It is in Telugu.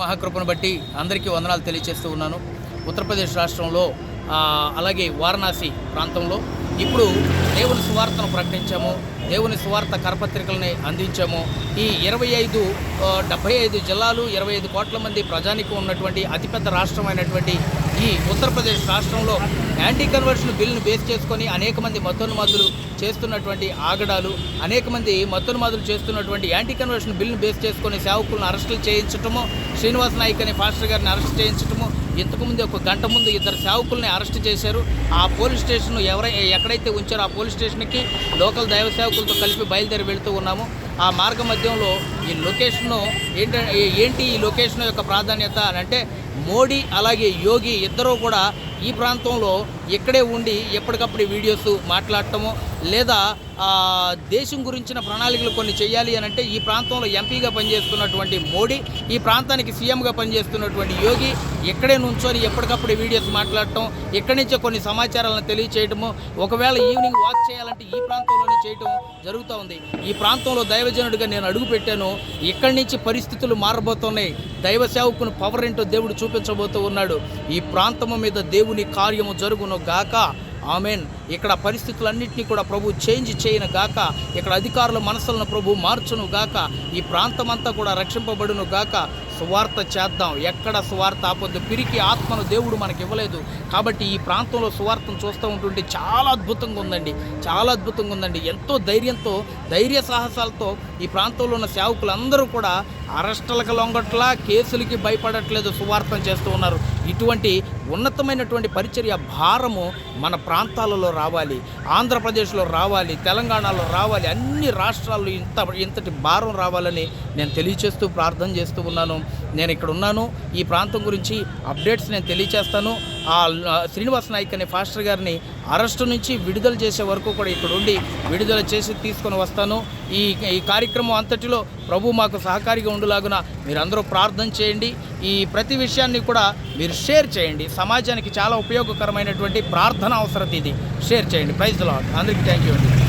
మహాకృపను బట్టి అందరికీ వందనాలు తెలియజేస్తూ ఉన్నాను. ఉత్తరప్రదేశ్ రాష్ట్రంలో అలాగే వారణాసి ప్రాంతంలో ఇప్పుడు దేవుని సువార్తను ప్రకటించాము దేవుని సువార్త కరపత్రికలని అందించాము. ఈ ఇరవై ఐదు డెబ్బై ఐదు జిల్లాలు ఇరవై ఐదు కోట్ల మంది ప్రజానికి ఉన్నటువంటి అతిపెద్ద రాష్ట్రమైనటువంటి ఈ ఉత్తరప్రదేశ్ రాష్ట్రంలో యాంటీ కన్వర్షన్ బిల్లును బేస్ చేసుకొని అనేక మంది మతోన్మాదులు చేస్తున్నటువంటి ఆగడాలు అనేక మంది మతోన్మాదులు చేస్తున్నటువంటి యాంటీ కన్వర్షన్ బిల్లును బేస్ చేసుకొని సేవకులను అరెస్టులు చేయించటము శ్రీనివాస్ నాయక్ అనే పాస్టర్ గారిని అరెస్ట్ చేయించటము ఇంతకుముందు ఒక గంట ముందు ఇద్దరు సేవకుల్ని అరెస్ట్ చేశారు. ఆ పోలీస్ స్టేషన్ ఎవరై ఎక్కడైతే ఉంచారో ఆ పోలీస్ స్టేషన్కి లోకల్ దైవ సేవకులతో కలిపి బయలుదేరి వెళుతూ ఉన్నాము. ఆ మార్గ మధ్యంలో ఈ లొకేషన్ను ఏంట ఏంటి ఈ లొకేషన్ యొక్క ప్రాధాన్యత అని అంటే మోడీ అలాగే యోగి ఇద్దరూ కూడా ఈ ప్రాంతంలో ఇక్కడే ఉండి ఎప్పటికప్పుడు వీడియోస్ మాట్లాడటము లేదా దేశం గురించిన ప్రణాళికలు కొన్ని చేయాలి అని అంటే ఈ ప్రాంతంలో ఎంపీగా పనిచేస్తున్నటువంటి మోడీ ఈ ప్రాంతానికి సీఎంగా పనిచేస్తున్నటువంటి యోగి ఇక్కడే నుంచొని ఎప్పటికప్పుడు వీడియోస్ మాట్లాడటం ఇక్కడి నుంచే కొన్ని సమాచారాలను తెలియచేయటము ఒకవేళ ఈవినింగ్ వాక్ చేయాలంటే ఈ ప్రాంతంలోనే చేయటం జరుగుతూ ఉంది. ఈ ప్రాంతంలో దైవజనుడిగా నేను అడుగు పెట్టాను ఇక్కడి నుంచి పరిస్థితులు మారబోతున్నాయి. దైవ సేవకుని పవర్ ఏంటో దేవుడు చూపించబోతూ ఉన్నాడు. ఈ ప్రాంతము మీద దేవుని కార్యము జరుగును గాక. ఆమెన్. ఇక్కడ పరిస్థితులన్నింటినీ కూడా ప్రభు చేంజ్ చేయను గాక. ఇక్కడ అధికారుల మనసులను ప్రభు మార్చును గాక. ఈ ప్రాంతమంతా కూడా రక్షింపబడును గాక. సువార్త చేద్దాం. ఎక్కడ సువార్త ఆపొద్దు. పిరికి ఆత్మను దేవుడు మనకి ఇవ్వలేదు కాబట్టి ఈ ప్రాంతంలో సువార్తను చూస్తూ ఉంటుంటే చాలా అద్భుతంగా ఉందండి. చాలా అద్భుతంగా ఉందండి. ఎంతో ధైర్యంతో ధైర్య సాహసాలతో ఈ ప్రాంతంలో ఉన్న సేవకులందరూ కూడా అరెస్టులకు లొంగట్లా కేసులకి భయపడట్లేదు సువార్తం చేస్తూ ఉన్నారు. ఇటువంటి ఉన్నతమైనటువంటి పరిచర్య భారము మన ప్రాంతాలలో రావాలి ఆంధ్రప్రదేశ్లో రావాలి తెలంగాణలో రావాలి అన్ని రాష్ట్రాల్లో ఇంత ఇంతటి భారం రావాలని నేను తెలియచేస్తూ ప్రార్థన చేస్తూ ఉన్నాను. నేను ఇక్కడ ఉన్నాను. ఈ ప్రాంతం గురించి అప్డేట్స్ నేను తెలియచేస్తాను. ఆ శ్రీనివాస్ నాయక్ అనే ఫాస్టర్ గారిని అరెస్టు నుంచి విడుదల చేసే వరకు కూడా ఇక్కడ ఉండి విడుదల చేసి తీసుకొని వస్తాను. ఈ ఈ కార్యక్రమం అంతటిలో ప్రభు మాకు సహకారిగా ఉండులాగున మీరందరూ ప్రార్థన చేయండి. ఈ ప్రతి విషయాన్ని కూడా మీరు షేర్ చేయండి. సమాజానికి చాలా ఉపయోగకరమైనటువంటి ప్రార్థన అవసరం ఇది. షేర్ చేయండి. ప్రైజ్ లాడ్ అందరికీ థ్యాంక్ యూ అండి.